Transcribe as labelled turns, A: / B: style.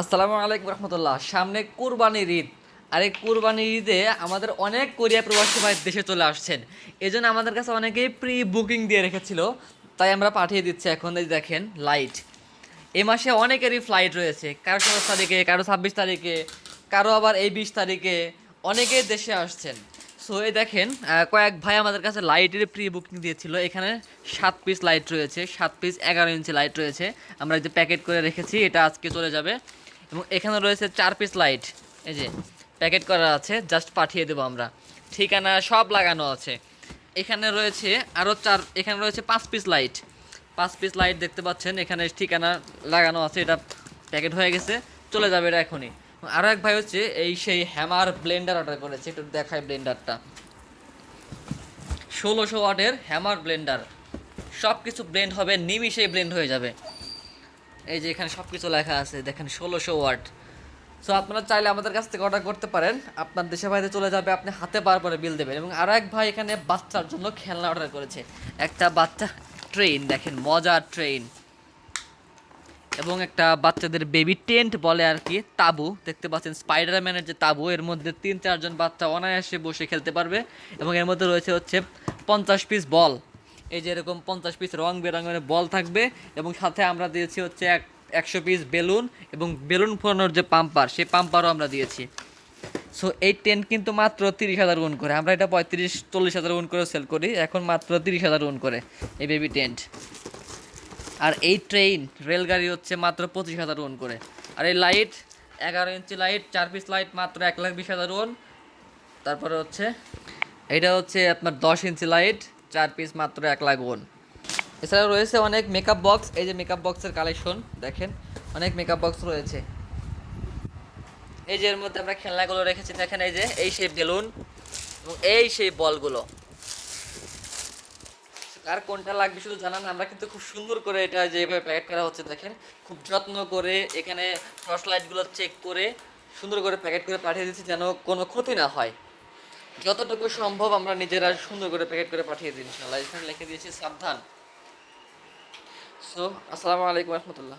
A: আসসালামু আলাইকুম রহমতুল্লাহ। সামনে কুরবানির ঈদ। আর এই কুরবানির ঈদে আমাদের অনেক কোরিয়া প্রবাসী ভাই দেশে চলে আসছেন। এই জন্য আমাদের কাছে অনেকেই প্রি বুকিং দিয়ে রেখেছিল। তাই আমরা পাঠিয়ে দিচ্ছি এখন এই দেখেন লাইট এ মাসে অনেকেরই ফ্লাইট রয়েছে। কারও সাতাশ তারিখে, কারও ছাব্বিশ তারিখে, কারও আবার এই বিশ তারিখে অনেকেই দেশে আসছেন। সো এই দেখেন কয়েক ভাই আমাদের কাছে লাইটের প্রি বুকিং দিয়েছিল। এখানে সাত পিস লাইট রয়েছে, সাত পিস এগারো ইঞ্চি লাইট রয়েছে। আমরা যে প্যাকেট করে রেখেছি, এটা আজকে চলে যাবে। এবং এখানে রয়েছে চার পিস লাইট এই যে প্যাকেট করা আছে জাস্ট পাঠিয়ে দেবো আমরা। ঠিকানা সব লাগানো আছে। এখানে রয়েছে আরও চার, এখানে রয়েছে পাঁচ পিস লাইট পাঁচ পিস লাইট দেখতে পাচ্ছেন, এখানে ঠিকানা লাগানো আছে, এটা প্যাকেট হয়ে গেছে, চলে যাবে এটা এখনই। আরও এক ভাই হচ্ছে, এই সেই হ্যামার ব্লেন্ডার অর্ডার করেছে, একটু দেখায় ব্লেন্ডারটা ষোলোশো ওয়াটের হ্যামার ব্লেন্ডার সব কিছু ব্লেন্ড হবে নিমিশেই ব্লেন্ড হয়ে যাবে। এই যে এখানে সব কিছু লেখা আছে, দেখেন ষোলোশো ওয়াট সো আপনারা চাইলে আমাদের কাছ থেকে অর্ডার করতে পারেন। আপনার দেশে বাইরে চলে যাবে, আপনি হাতে পাওয়ার করে বিল দেবেন। এবং আরও এক ভাই এখানে বাচ্চার জন্য খেলনা অর্ডার করেছে। একটা বাচ্চা ট্রেন দেখেন, মজার ট্রেন এবং একটা বাচ্চাদের বেবি টেন্ট বলে আর কি, তাবু। দেখতে পাচ্ছেন স্পাইডারম্যানের যে তাবু, এর মধ্যে তিন চারজন বাচ্চা অনায়াসে বসে খেলতে পারবে। এবং এর মধ্যে রয়েছে হচ্ছে পঞ্চাশ পিস বল এই যে এরকম পঞ্চাশ পিস রং বেরঙের বল থাকবে এবং সাথে আমরা দিয়েছি হচ্ছে এক, একশো পিস বেলুন এবং বেলুন ফোরানোর যে পাম্পার সেই পাম্পারও আমরা দিয়েছি। সো এই টেন্ট কিন্তু মাত্র তিরিশ হাজার গুণ করে। আমরা এটা পঁয়ত্রিশ, চল্লিশ হাজার গুণ করে সেল করি। এখন মাত্র তিরিশ হাজার গুণ করে এই বেবি টেন্ট আর এই ট্রেন রেলগাড়ি হচ্ছে মাত্র পঁচিশ হাজার ওন করে। আর এই লাইট এগারো ইঞ্চি লাইট চার পিস লাইট মাত্র এক লাখ বিশ হাজার ওন তারপরে হচ্ছে, এটা হচ্ছে আপনার দশ ইঞ্চি লাইট চার পিস মাত্র এক লাখ ওন এছাড়াও রয়েছে অনেক মেকআপ বক্স এই যে মেকআপ বক্সের কালেকশন দেখেন, অনেক মেকআপ বক্স রয়েছে। এই যে এর মধ্যে আমরা খেলনাগুলো রেখেছি, দেখেন এই যে, এই সেই বেলুন এবং এই সেই বলগুলো আর কোনটা লাগবে শুধু জানান, আমরা কিন্তু খুব সুন্দর করে এটা যেভাবে প্যাকেট করা হচ্ছে, দেখেন, খুব যত্ন করে এখানে ফ্লশ লাইটগুলো চেক করে সুন্দর করে প্যাকেট করে পাঠিয়ে দিচ্ছি যেন কোনো ক্ষতি না হয়। যতটুকু সম্ভব আমরা নিজেরা সুন্দর করে প্যাকেট করে পাঠিয়ে দিই ইনশাল্লাহ এখানে লিখে দিয়েছি সাবধান। সো আসসালামু আলাইকুম রহমতুল্লাহ।